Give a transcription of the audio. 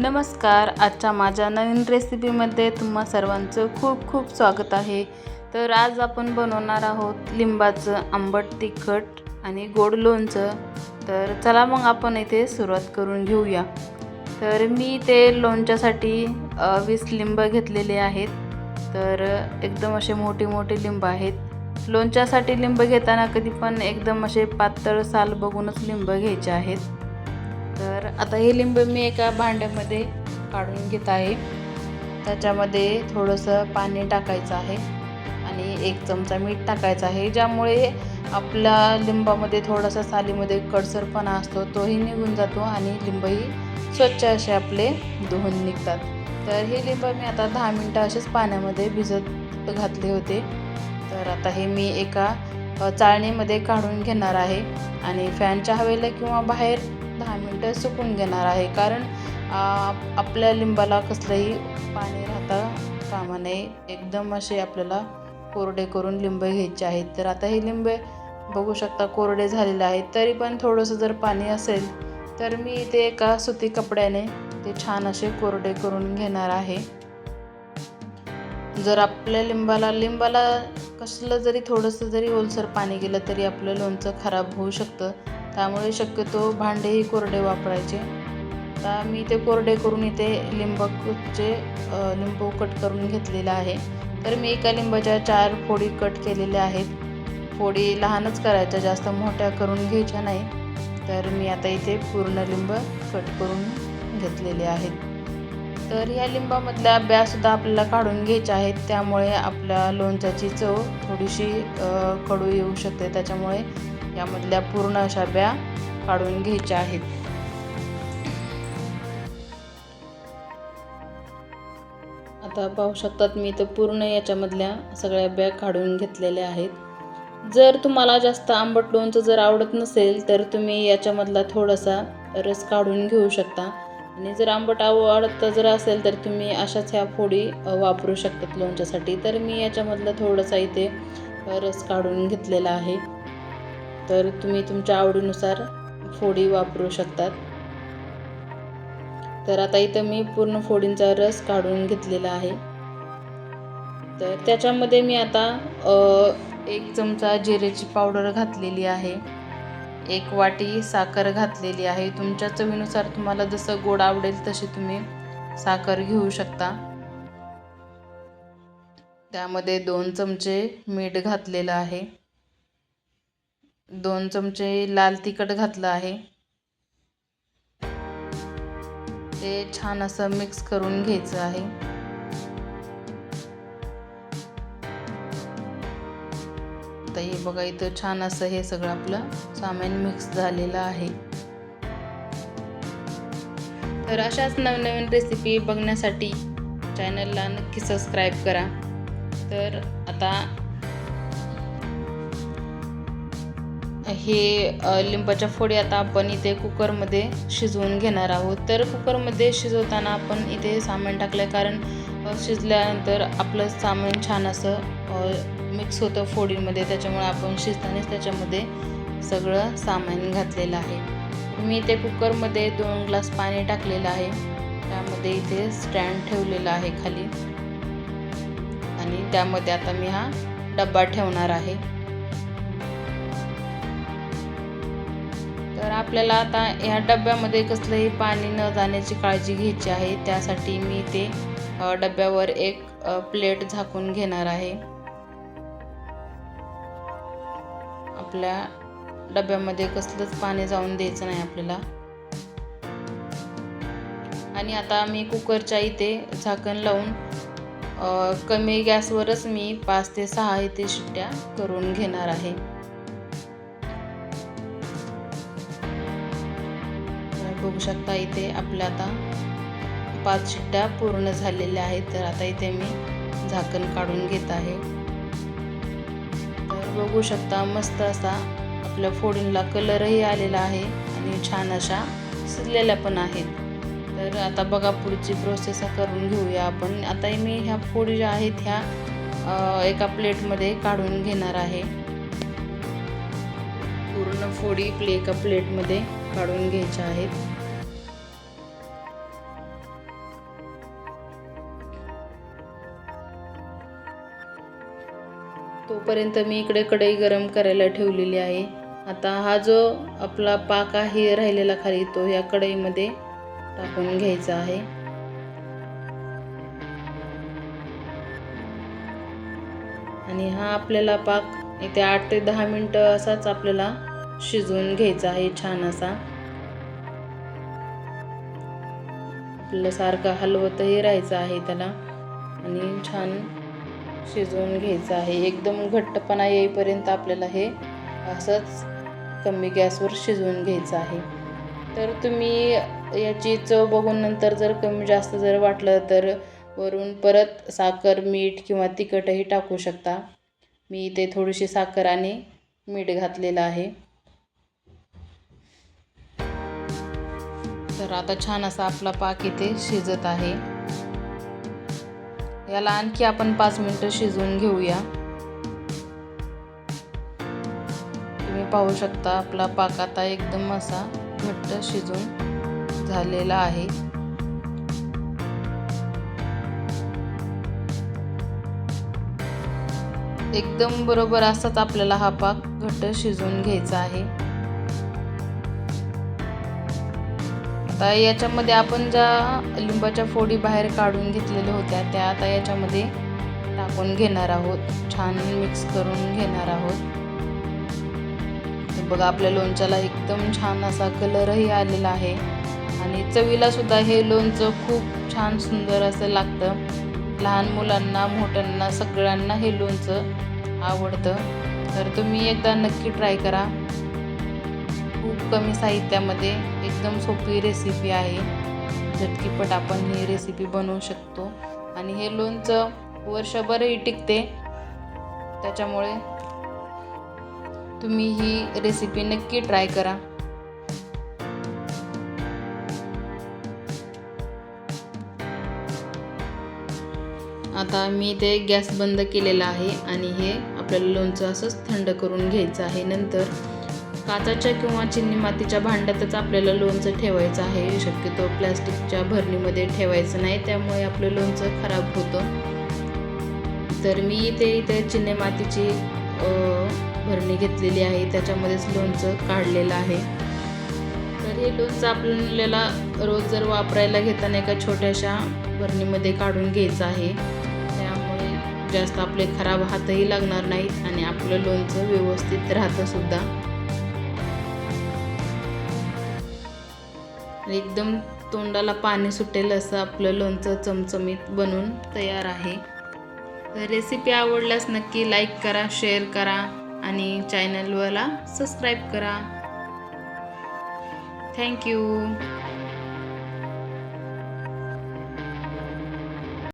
नमस्कार. आजच्या माझ्या नवीन रेसिपीमध्ये तुम्हा सर्वांचं खूप खूप स्वागत आहे. तर आज आपण बनवणार आहोत लिंबाचं आंबट तिखट आणि गोड लोणचं. तर चला मग आपण इथे सुरुवात करून घेऊया. तर मी ते लोणच्यासाठी वीस लिंब घेतलेले आहेत. तर एकदम असे मोठे मोठे लिंब आहेत. लोणच्यासाठी लिंब घेताना कधी पण एकदम असे पातळ साल बघूनच लिंब घ्यायचे आहेत. तर आता हे लिंब मी एका भांड्यामध्ये काढून घेत आहे. त्याच्यामध्ये थोडंसं पाणी टाकायचं आहे आणि एक चमचा मीठ टाकायचं आहे ज्यामुळे आपल्या लिंबामध्ये थोडासा सालीमध्ये कडसरपणा असतो तोही निघून जातो आणि लिंबही स्वच्छ असे आपले धुवून निघतात. तर हे लिंब मी आता दहा मिनटं असेच पाण्यामध्ये भिजत घातले होते. तर आता हे मी एका चाळणीमध्ये काढून घेणार आहे आणि फॅनच्या हवेला किंवा बाहेर दहा मिनटं सुकून घेणार आहे. कारण आपल्या लिंबाला कसलंही पाणी राहता कामा नये. एकदम असे आपल्याला कोरडे करून लिंब घ्यायचे आहेत. तर आता हे लिंबे बघू शकता कोरडे झालेले आहेत. तरी पण थोडंसं जर पाणी असेल तर मी इथे एका सुती कपड्याने ते छान असे कोरडे करून घेणार आहे. जर आपल्या लिंबाला लिंबाला कसलं जरी थोडंसं जरी ओलसर पाणी गेलं तरी आपलं लोणचं खराब होऊ शकतं. त्यामुळे शक्यतो भांडेही कोरडे वापरायचे. आता मी ते कोरडे करून इथे लिंबाचे लिंबू कट करून घेतलेलं आहे. तर मी एका लिंबाच्या चार फोडी कट केलेल्या आहेत. फोडी लहानच करायच्या जास्त मोठ्या करून घ्यायच्या नाही. तर मी आता इथे पूर्ण लिंब कट करून घेतलेले आहेत. तर ह्या लिंबामधल्या ब्यासुद्धा आपल्याला काढून घ्यायच्या आहेत. त्यामुळे आपल्या लोणच्याची चव थोडीशी कडू येऊ शकते. त्याच्यामुळे यामधल्या पूर्ण अशा ब्या काढून घ्यायच्या आहेत. आता पाहू शकतात मी तर पूर्ण याच्यामधल्या सगळ्या ब्या काढून घेतलेल्या आहेत. जर तुम्हाला जास्त आंबट लोणचं जर आवडत नसेल तर तुम्ही याच्यामधला थोडासा रस काढून घेऊ शकता. आणि जर आंबट आवडत जर असेल तर तुम्ही अशाच ह्या फोडी वापरू शकतात लोणच्यासाठी. तर मी याच्यामधला थोडासा इथे रस काढून घेतलेला आहे. तर तुम्ही तुमच्या आवडीनुसार फोडी वापरू शकतात. तर आता इथं मी पूर्ण फोडींचा रस काढून घेतलेला आहे. तर त्याच्यामध्ये मी आता एक चमचा जिरेची पावडर घातलेली आहे. एक वाटी साखर घातलेली आहे. तुमच्या चवीनुसार तुम्हाला जसं गोड आवडेल तशी तुम्ही साखर घेऊ शकता. त्यामध्ये दोन चमचे मीठ घातलेलं आहे. दोन चमचे लाल तिखट घातलं आहे. ते छान असं मिक्स करून घ्यायचं आहे. आता हे बघा इथं छान असं हे सगळं आपलं सामान मिक्स झालेलं आहे. तर अशाच नवनवीन रेसिपी बघण्यासाठी चॅनलला नक्की सबस्क्राईब करा. तर आता हे लिंबाच्या फोडी आता आपण इथे कुकरमध्ये शिजवून घेणार आहोत. तर कुकरमध्ये शिजवताना आपण इथे सामान टाकलं आहे कारण शिजल्यानंतर आपलं सामान छान असं मिक्स होतं फोडीमध्ये. त्याच्यामुळे आपण शिजतानाच त्याच्यामध्ये सगळं सामान घातलेलं आहे. मी इथे कुकरमध्ये दोन ग्लास पाणी टाकलेलं आहे. त्यामध्ये इथे स्टँड ठेवलेला आहे खाली. आणि त्यामध्ये आता मी हा डब्बा ठेवणार आहे. आपल्याला आता ह्या डब्यामध्ये कसलंही पाणी न जाण्याची काळजी घ्यायची आहे त्यासाठी मी ते डब्यावर एक प्लेट झाकून घेणार आहे. आपल्या डब्यामध्ये कसलंच पाणी जाऊन द्यायचं नाही आपल्याला. आणि आता मी कुकरच्या इथे झाकण लावून कमी गॅसवरच मी पाच ते सहा इथे शिट्ट्या करून घेणार आहे. बघू शकता इथे आपल्या आता पाच शिट्ट्या पूर्ण झालेल्या आहेत. तर आता इथे मी झाकण काढून घेत आहे. तर बघू शकता मस्त असा आपल्या फोडींला कलरही आलेला आहे आणि छान अशा शिजलेल्या पण आहेत. तर आता बघा पुढची प्रोसेस करून घेऊया आपण. आता मी ह्या फोडी ज्या आहेत ह्या एका प्लेटमध्ये काढून घेणार आहे. पूर्ण फोडी प्ले एका प्लेटमध्ये काढून घ्यायच्या आहेत. तोपर्यंत मी इकडे कढई गरम करायला ठेवलेली आहे. आता हा जो आपला पाक आहे राहिलेला खाली तो या कढईमध्ये टाकून घ्यायचा आहे. आणि हा आपल्याला पाक इथे आठ ते दहा मिनटं असाच आपल्याला शिजवून घ्यायचा आहे छान असा. आपल्याला सारखा हलवतही राहायचं आहे त्याला. आणि छान शिजवून घ्यायचं आहे. एकदम घट्टपणा येईपर्यंत आपल्याला हे असंच कमी गॅसवर शिजवून घ्यायचं आहे. तर तुम्ही याची चव बघून नंतर जर कमी जास्त जर वाटलं तर वरून परत साखर मीठ किंवा तिखटही टाकू शकता. मी इथे थोडीशी साखर आणि मीठ घातलेलं आहे. तर आता छान असा आपला पाक इथे शिजत आहे. याला आणखी आपण पाच मिनटं शिजवून घेऊया. तुम्ही पाहू शकता आपला पाक आता एकदम असा घट्ट शिजून झालेला आहे. एकदम बरोबर असाच आपल्याला हा पाक घट्ट शिजवून घ्यायचा आहे. आता याच्यामध्ये आपण ज्या लिंबाच्या फोडी बाहेर काढून घेतलेल्या होत्या त्या आता याच्यामध्ये टाकून घेणार आहोत. छान मिक्स करून घेणार आहोत. बघा आपल्या लोणच्याला एकदम छान असा कलरही आलेला आहे. आणि चवीला सुद्धा हे लोणचं खूप छान सुंदर असं लागतं. लहान मुलांना मोठ्यांना सगळ्यांना हे लोणचं आवडतं. तर तुम्ही एकदा नक्की ट्राय करा. खूप कमी साहित्यामध्ये एकदम सोपी रेसिपी आहे. झटकीपट आपण ही रेसिपी बनवू शकतो. आणि हे लोणचं वर्षभरही टिकते. त्याच्यामुळे तुम्ही ही रेसिपी नक्की ट्राय करा. आता मी ते गॅस बंद केलेला आहे आणि हे आपल्याला लोणचं असंच थंड करून घ्यायचं आहे नंतर. काचाच्या किंवा चिन्नी मातीच्या भांड्यातच आपल्याला लोणचं ठेवायचं आहे. शक्यतो प्लॅस्टिकच्या भरणीमध्ये ठेवायचं नाही त्यामुळे आपलं लोणचं खराब होतं. तर मी इथे इथे चिनी मातीची भरणी घेतलेली आहे. त्याच्यामध्येच लोणचं काढलेलं आहे. तर हे लोणचं आपल्याला रोज जर वापरायला घेताना एका छोट्याशा भरणीमध्ये काढून घ्यायचं आहे. त्यामुळे जास्त आपले खराब हातही लागणार नाहीत आणि आपलं लोणचं व्यवस्थित राहतं सुद्धा. एकदम तोंडाला पाणी सुटेल असं आपलं लोणचं चमचमीत बनून तयार आहे. तर रेसिपी आवडल्यास नक्की लाईक करा शेअर करा आणि चॅनलवरला सबस्क्राईब करा. थँक्यू